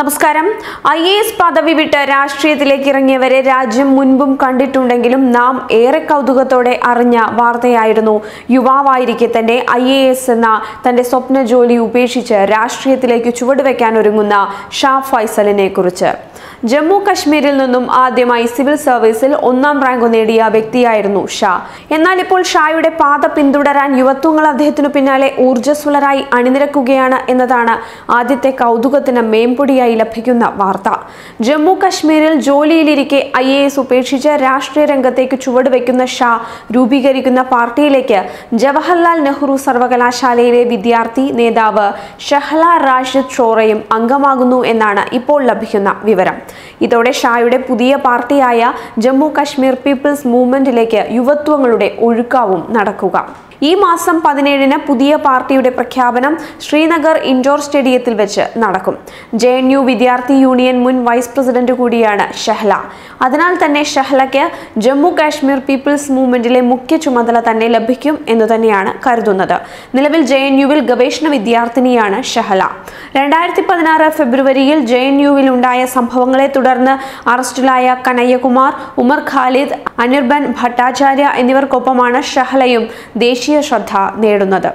നമസ്കാരം. I A S പദവി വിട്ട് രാഷ്ട്രീയത്തിലേക്ക് ഇറങ്ങിയവരെ രാജ്യം മുൻപും കണ്ടിട്ടുണ്ടെങ്കിലും നാം ഏറെ കൗതുകത്തോടെ അറിഞ്ഞ വാർത്തയായിരുന്നു. യുവാവായിരിക്കെ തന്നെ ഐ എ എസ് എന്ന തന്റെ സ്വപ്ന ജോലി ഉപേക്ഷിച്ച് രാഷ്ട്രീയത്തിലേക്ക് ചുവടുവെക്കാൻ ഒരുങ്ങുന്ന ഷാ ഫൈസലിനെ കുറിച്ച്. ജമ്മു കശ്മീരിൽ നിന്നും ആദ്യമായി സിവിൽ സർവീസിൽ ഒന്നാം റാങ്ക് നേടിയ വ്യക്തിയായിരുന്നു ഷാ. എന്നാൽ ഇപ്പോൾ ഷായുടെ പാത പിന്തുടരാൻ യുവത്വങ്ങൾ അദ്ദേഹത്തിനു പിന്നാലെ ഊർജസ്വലരായി അണിനിരക്കുകയാണ് എന്നതാണ് ആദ്യത്തെ കൗതുകത്തിന് മേമ്പൊടിയായി ലഭിക്കുന്ന വാർത്ത. ജമ്മു കശ്മീരിൽ ജോലിയിലിരിക്കെ ഐ എ എസ് ഉപേക്ഷിച്ച് രാഷ്ട്രീയ രംഗത്തേക്ക് ചുവടുവെക്കുന്ന ഷാ രൂപീകരിക്കുന്ന പാർട്ടിയിലേക്ക് ജവഹർലാൽ നെഹ്റു സർവകലാശാലയിലെ വിദ്യാർത്ഥി നേതാവ് ഷഹ്ല റാഷിദ് ഷോറയും അംഗമാകുന്നു എന്നാണ് ഇപ്പോൾ ലഭിക്കുന്ന വിവരം. ഇതോടെ ഷായുടെ പുതിയ പാർട്ടിയായ ജമ്മു കശ്മീർ പീപ്പിൾസ് മൂവ്മെന്റിലേക്ക് യുവത്വങ്ങളുടെ ഒഴുക്കാവും നടക്കുക. ഈ മാസം പതിനേഴിന് പുതിയ പാർട്ടിയുടെ പ്രഖ്യാപനം ശ്രീനഗർ ഇൻഡോർ സ്റ്റേഡിയത്തിൽ വെച്ച് നടക്കും. ജെ വിദ്യാർത്ഥി യൂണിയൻ മുൻ വൈസ് പ്രസിഡന്റ് കൂടിയാണ് ഷഹ്ല. അതിനാൽ തന്നെ ഷഹ്ലയ്ക്ക് ജമ്മു കാശ്മീർ പീപ്പിൾസ് മൂവ്മെന്റിലെ മുഖ്യ ചുമതല തന്നെ ലഭിക്കും എന്ന് തന്നെയാണ് കരുതുന്നത്. നിലവിൽ ജെ എൻ യുവിൽ ഗവേഷണ വിദ്യാർത്ഥിനിയാണ് ഷഹല. രണ്ടായിരത്തി പതിനാറ് ഫെബ്രുവരിയിൽ ജെ എൻ യുവിൽ ഉണ്ടായ സംഭവങ്ങളെ തുടർന്ന് അറസ്റ്റിലായ കനയ്യകുമാർ ഉമർ ഖാലിദ് അനിർബൻ ഭട്ടാചാര്യ എന്നിവർക്കൊപ്പമാണ് ഷഹലയും ദേശീയ ശ്രദ്ധ നേടുന്നത്.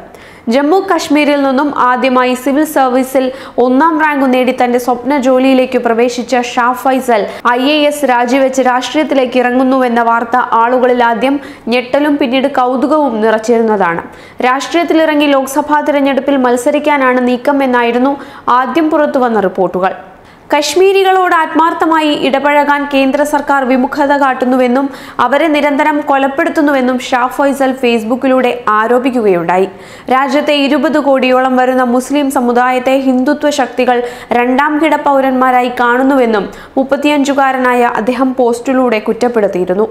ജമ്മു കശ്മീരിൽ നിന്നും ആദ്യമായി സിവിൽ സർവീസിൽ ഒന്നാം റാങ്ക് നേടി തന്റെ സ്വപ്ന ജോലിയിലേക്ക് പ്രവേശിച്ച Shah Faesal I A S രാജിവെച്ച് രാഷ്ട്രീയത്തിലേക്ക് ഇറങ്ങുന്നുവെന്ന വാർത്ത ആളുകളിൽ ആദ്യം ഞെട്ടലും പിന്നീട് കൗതുകവും നിറച്ചിരുന്നതാണ്. രാഷ്ട്രീയത്തിലിറങ്ങി ലോക്സഭാ തിരഞ്ഞെടുപ്പിൽ മത്സരിക്കാനാണ് നീക്കം എന്നായിരുന്നു ആദ്യം പുറത്തുവന്ന റിപ്പോർട്ടുകൾ. കശ്മീരികളോട് ആത്മാർത്ഥമായി ഇടപഴകാൻ കേന്ദ്ര സർക്കാർ വിമുഖത കാട്ടുന്നുവെന്നും അവരെ നിരന്തരം കൊലപ്പെടുത്തുന്നുവെന്നും ഷാ ഫൈസൽ ഫേസ്ബുക്കിലൂടെ ആരോപിക്കുകയുണ്ടായി. രാജ്യത്തെ ഇരുപത് കോടിയോളം വരുന്ന മുസ്ലിം സമുദായത്തെ ഹിന്ദുത്വ ശക്തികൾ രണ്ടാം കിട പൗരന്മാരായി കാണുന്നുവെന്നും മുപ്പത്തിയഞ്ചുകാരനായ അദ്ദേഹം പോസ്റ്റിലൂടെ കുറ്റപ്പെടുത്തിയിരുന്നു.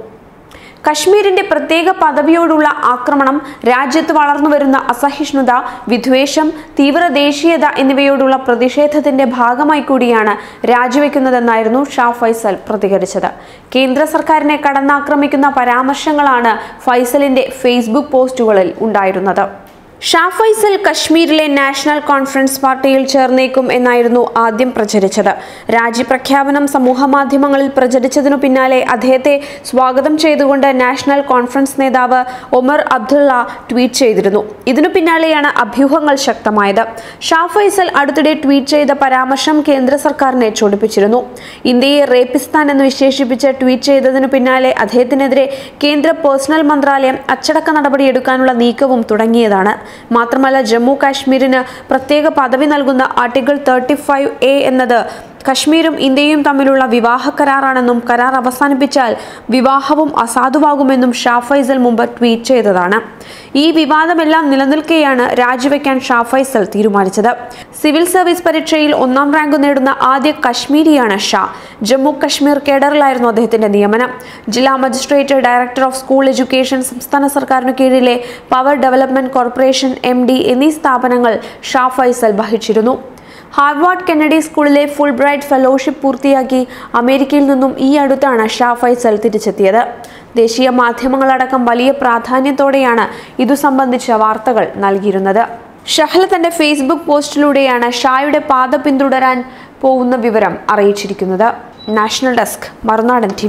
കശ്മീരിന്റെ പ്രത്യേക പദവിയോടുള്ള ആക്രമണം രാജ്യത്ത് വളർന്നുവരുന്ന അസഹിഷ്ണുത വിദ്വേഷം തീവ്ര ദേശീയത എന്നിവയോടുള്ള പ്രതിഷേധത്തിന്റെ ഭാഗമായി കൂടിയാണ് രാജിവെക്കുന്നതെന്നായിരുന്നു ഷാ ഫൈസൽ പ്രതികരിച്ചത്. കേന്ദ്ര സർക്കാരിനെ കടന്നാക്രമിക്കുന്ന പരാമർശങ്ങളാണ് ഫൈസലിന്റെ ഫേസ്ബുക്ക് പോസ്റ്റുകളിൽ ഉണ്ടായിരുന്നത്. ഷാ ഫൈസൽ കശ്മീരിലെ നാഷണൽ കോൺഫറൻസ് പാർട്ടിയിൽ ചേർന്നേക്കും എന്നായിരുന്നു ആദ്യം പ്രചരിച്ചത്. രാജ്യപ്രഖ്യാപനം സമൂഹമാധ്യമങ്ങളിൽ പ്രചരിച്ചതിനു പിന്നാലെ അദ്ദേഹത്തെ സ്വാഗതം ചെയ്തുകൊണ്ട് നാഷണൽ കോൺഫറൻസ് നേതാവ് ഒമർ അബ്ദുള്ള ട്വീറ്റ് ചെയ്തിരുന്നു. ഇതിനു പിന്നാലെയാണ് അഭ്യൂഹങ്ങൾ ശക്തമായത്. ഷാഫൈസൽ അടുത്തിടെ ട്വീറ്റ് ചെയ്ത പരാമർശം കേന്ദ്ര സർക്കാരിനെ ചൊടിപ്പിച്ചിരുന്നു. ഇന്ത്യയെ റേപ്പിസ്ഥാൻ എന്ന് വിശേഷിപ്പിച്ച് ട്വീറ്റ് ചെയ്തതിനു പിന്നാലെ അദ്ദേഹത്തിനെതിരെ കേന്ദ്ര പേഴ്സണൽ മന്ത്രാലയം അച്ചടക്ക നടപടിയെടുക്കാനുള്ള നീക്കവും തുടങ്ങിയതാണ്. മാത്രമല്ല ജമ്മു കാശ്മീരിന് പ്രത്യേക പദവി നൽകുന്ന ആർട്ടിക്കിൾ തേർട്ടി എന്നത് കശ്മീരും ഇന്ത്യയും തമ്മിലുള്ള വിവാഹ കരാറാണെന്നും കരാർ അവസാനിപ്പിച്ചാൽ വിവാഹവും അസാധുവാകുമെന്നും ഷാ ഫൈസൽ മുമ്പ് ട്വീറ്റ് ചെയ്തതാണ്. ഈ വിവാദമെല്ലാം നിലനിൽക്കെയാണ് രാജിവെക്കാൻ ഷാ ഫൈസൽ തീരുമാനിച്ചത്. സിവിൽ സർവീസ് പരീക്ഷയിൽ ഒന്നാം റാങ്ക് നേടുന്ന ആദ്യ കശ്മീരിയാണ് ഷാ. ജമ്മു കശ്മീർ കേഡറിലായിരുന്നു അദ്ദേഹത്തിന്റെ നിയമനം. ജില്ലാ magistrate director of school education സംസ്ഥാന സർക്കാരിന് കീഴിലെ പവർ ഡെവലപ്മെന്റ് കോർപ്പറേഷൻ എം എന്നീ സ്ഥാപനങ്ങൾ ഷാ ഫൈസൽ വഹിച്ചിരുന്നു. ഹാർവാർഡ് കെന്നഡി സ്കൂളിലെ ഫുൾ ബ്രൈറ്റ് ഫെലോഷിപ്പ് പൂർത്തിയാക്കി അമേരിക്കയിൽ നിന്നും ഈ അടുത്താണ് ഷാ ഫൈസൽ തിരിച്ചെത്തിയത്. ദേശീയ മാധ്യമങ്ങളടക്കം വലിയ പ്രാധാന്യത്തോടെയാണ് ഇതു സംബന്ധിച്ച വാർത്തകൾ നൽകിയിരുന്നത്. ഷഹ്ല തന്റെ ഫേസ്ബുക്ക് പോസ്റ്റിലൂടെയാണ് ഷായുടെ പാത പിന്തുടരാൻ പോകുന്ന വിവരം അറിയിച്ചിരിക്കുന്നത്. നാഷണൽ ഡെസ്ക് മറുനാടൻ ടി